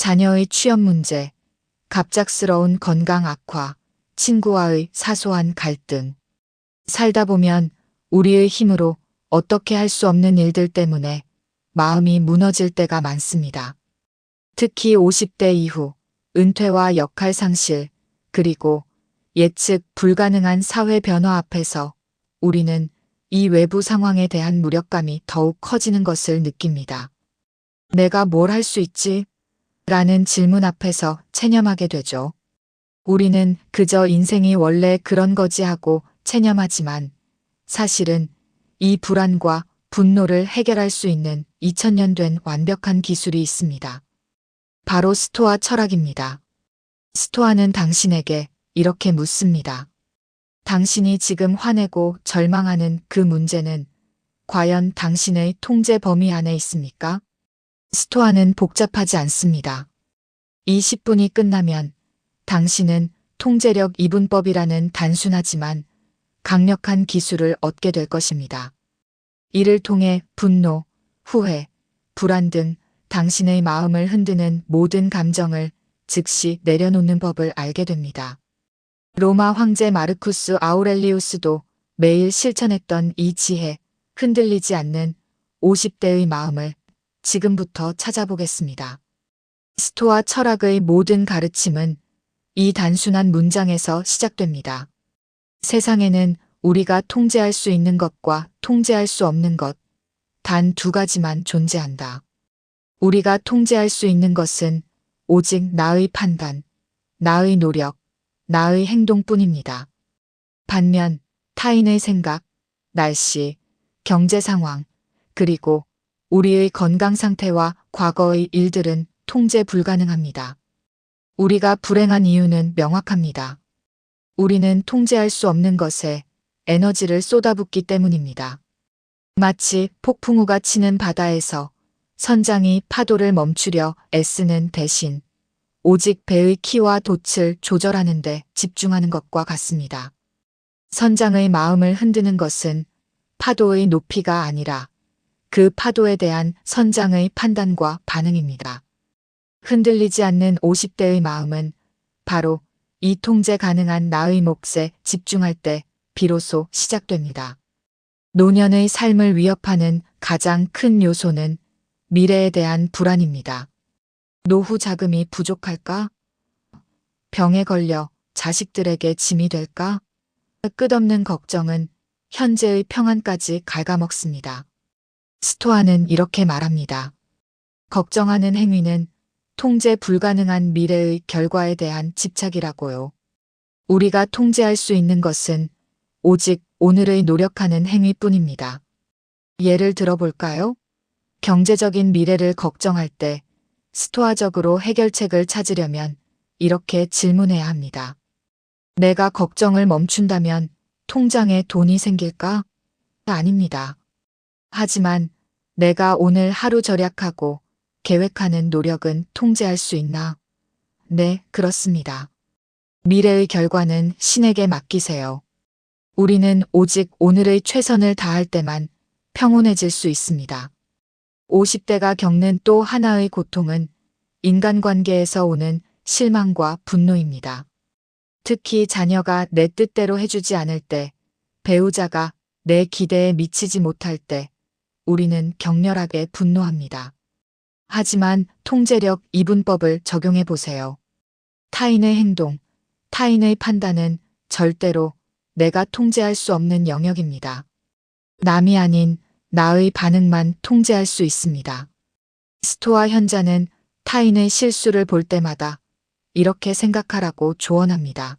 자녀의 취업 문제, 갑작스러운 건강 악화, 친구와의 사소한 갈등. 살다 보면 우리의 힘으로 어떻게 할 수 없는 일들 때문에 마음이 무너질 때가 많습니다. 특히 50대 이후 은퇴와 역할 상실, 그리고 예측 불가능한 사회 변화 앞에서 우리는 이 외부 상황에 대한 무력감이 더욱 커지는 것을 느낍니다. 내가 뭘 할 수 있지? 라는 질문 앞에서 체념하게 되죠. 우리는 그저 인생이 원래 그런 거지 하고 체념하지만 사실은 이 불안과 분노를 해결할 수 있는 2000년 된 완벽한 기술이 있습니다. 바로 스토아 철학입니다. 스토아는 당신에게 이렇게 묻습니다. 당신이 지금 화내고 절망하는 그 문제는 과연 당신의 통제 범위 안에 있습니까? 스토아는 복잡하지 않습니다. 20분이 끝나면 당신은 통제력 이분법이라는 단순하지만 강력한 기술을 얻게 될 것입니다. 이를 통해 분노, 후회, 불안 등 당신의 마음을 흔드는 모든 감정을 즉시 내려놓는 법을 알게 됩니다. 로마 황제 마르쿠스 아우렐리우스도 매일 실천했던 이 지혜, 흔들리지 않는 50대의 마음을 지금부터 찾아보겠습니다. 스토아 철학의 모든 가르침은 이 단순한 문장에서 시작됩니다. 세상에는 우리가 통제할 수 있는 것과 통제할 수 없는 것, 단 두 가지만 존재한다. 우리가 통제할 수 있는 것은 오직 나의 판단, 나의 노력, 나의 행동뿐입니다. 반면 타인의 생각, 날씨, 경제 상황, 그리고 우리의 건강 상태와 과거의 일들은 통제 불가능합니다. 우리가 불행한 이유는 명확합니다. 우리는 통제할 수 없는 것에 에너지를 쏟아붓기 때문입니다. 마치 폭풍우가 치는 바다에서 선장이 파도를 멈추려 애쓰는 대신 오직 배의 키와 돛을 조절하는 데 집중하는 것과 같습니다. 선장의 마음을 흔드는 것은 파도의 높이가 아니라 그 파도에 대한 선장의 판단과 반응입니다. 흔들리지 않는 50대의 마음은 바로 이 통제 가능한 나의 몫에 집중할 때 비로소 시작됩니다. 노년의 삶을 위협하는 가장 큰 요소는 미래에 대한 불안입니다. 노후 자금이 부족할까? 병에 걸려 자식들에게 짐이 될까? 끝없는 걱정은 현재의 평안까지 갉아먹습니다. 스토아는 이렇게 말합니다. 걱정하는 행위는 통제 불가능한 미래의 결과에 대한 집착이라고요. 우리가 통제할 수 있는 것은 오직 오늘의 노력하는 행위뿐입니다. 예를 들어볼까요? 경제적인 미래를 걱정할 때 스토아적으로 해결책을 찾으려면 이렇게 질문해야 합니다. 내가 걱정을 멈춘다면 통장에 돈이 생길까? 아닙니다. 하지만 내가 오늘 하루 절약하고 계획하는 노력은 통제할 수 있나? 네, 그렇습니다. 미래의 결과는 신에게 맡기세요. 우리는 오직 오늘의 최선을 다할 때만 평온해질 수 있습니다. 50대가 겪는 또 하나의 고통은 인간관계에서 오는 실망과 분노입니다. 특히 자녀가 내 뜻대로 해주지 않을 때, 배우자가 내 기대에 미치지 못할 때, 우리는 격렬하게 분노합니다. 하지만 통제력 이분법을 적용해 보세요. 타인의 행동, 타인의 판단은 절대로 내가 통제할 수 없는 영역입니다. 남이 아닌 나의 반응만 통제할 수 있습니다. 스토아 현자는 타인의 실수를 볼 때마다 이렇게 생각하라고 조언합니다.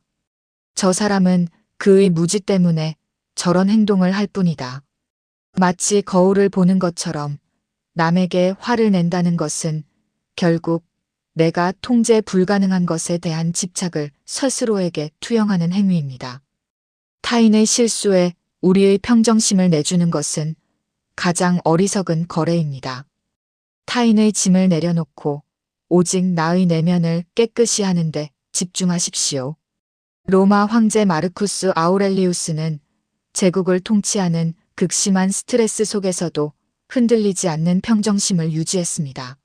저 사람은 그의 무지 때문에 저런 행동을 할 뿐이다. 마치 거울을 보는 것처럼 남에게 화를 낸다는 것은 결국 내가 통제 불가능한 것에 대한 집착을 스스로에게 투영하는 행위입니다. 타인의 실수에 우리의 평정심을 내주는 것은 가장 어리석은 거래입니다. 타인의 짐을 내려놓고 오직 나의 내면을 깨끗이 하는데 집중하십시오. 로마 황제 마르쿠스 아우렐리우스는 제국을 통치하는 극심한 스트레스 속에서도 흔들리지 않는 평정심을 유지했습니다.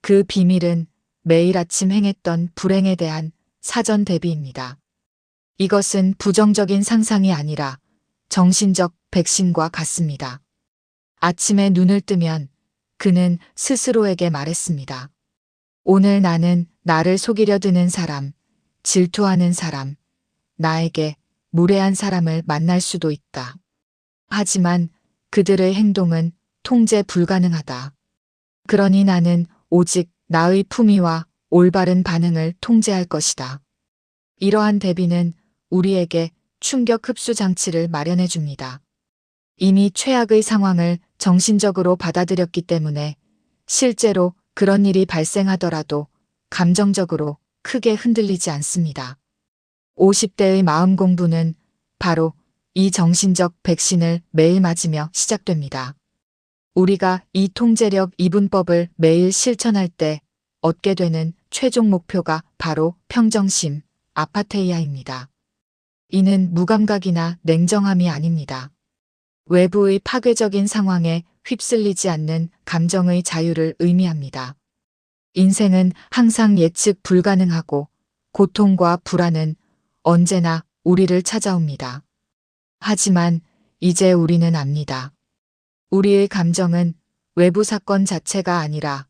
그 비밀은 매일 아침 행했던 불행에 대한 사전 대비입니다. 이것은 부정적인 상상이 아니라 정신적 백신과 같습니다. 아침에 눈을 뜨면 그는 스스로에게 말했습니다. 오늘 나는 나를 속이려 드는 사람, 질투하는 사람, 나에게 무례한 사람을 만날 수도 있다. 하지만 그들의 행동은 통제 불가능하다. 그러니 나는 오직 나의 품위와 올바른 반응을 통제할 것이다. 이러한 대비는 우리에게 충격 흡수 장치를 마련해 줍니다. 이미 최악의 상황을 정신적으로 받아들였기 때문에 실제로 그런 일이 발생하더라도 감정적으로 크게 흔들리지 않습니다. 50대의 마음 공부는 바로 이 정신적 백신을 매일 맞으며 시작됩니다. 우리가 이 통제력 이분법을 매일 실천할 때 얻게 되는 최종 목표가 바로 평정심, 아파테이아입니다. 이는 무감각이나 냉정함이 아닙니다. 외부의 파괴적인 상황에 휩쓸리지 않는 감정의 자유를 의미합니다. 인생은 항상 예측 불가능하고 고통과 불안은 언제나 우리를 찾아옵니다. 하지만 이제 우리는 압니다. 우리의 감정은 외부 사건 자체가 아니라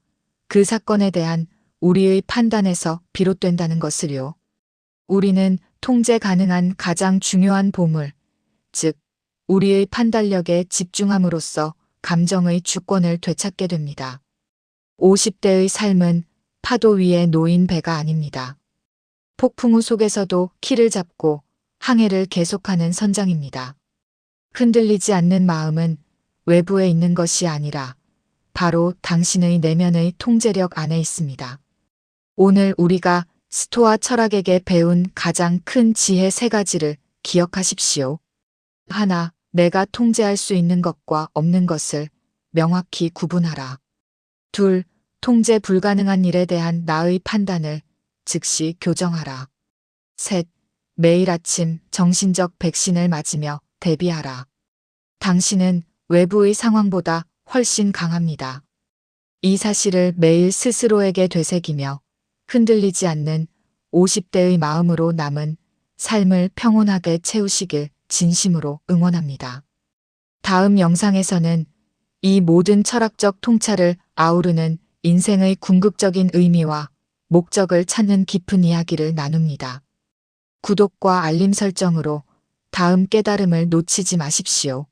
그 사건에 대한 우리의 판단에서 비롯된다는 것을요. 우리는 통제 가능한 가장 중요한 보물, 즉, 우리의 판단력에 집중함으로써 감정의 주권을 되찾게 됩니다. 50대의 삶은 파도 위에 놓인 배가 아닙니다. 폭풍우 속에서도 키를 잡고 항해를 계속하는 선장입니다. 흔들리지 않는 마음은 외부에 있는 것이 아니라 바로 당신의 내면의 통제력 안에 있습니다. 오늘 우리가 스토아 철학에게 배운 가장 큰 지혜 세 가지를 기억하십시오. 하나, 내가 통제할 수 있는 것과 없는 것을 명확히 구분하라. 둘, 통제 불가능한 일에 대한 나의 판단을 즉시 교정하라. 셋, 매일 아침 정신적 백신을 맞으며 대비하라. 당신은 외부의 상황보다 훨씬 강합니다. 이 사실을 매일 스스로에게 되새기며 흔들리지 않는 50대의 마음으로 남은 삶을 평온하게 채우시길 진심으로 응원합니다. 다음 영상에서는 이 모든 철학적 통찰을 아우르는 인생의 궁극적인 의미와 목적을 찾는 깊은 이야기를 나눕니다. 구독과 알림 설정으로 다음 깨달음을 놓치지 마십시오.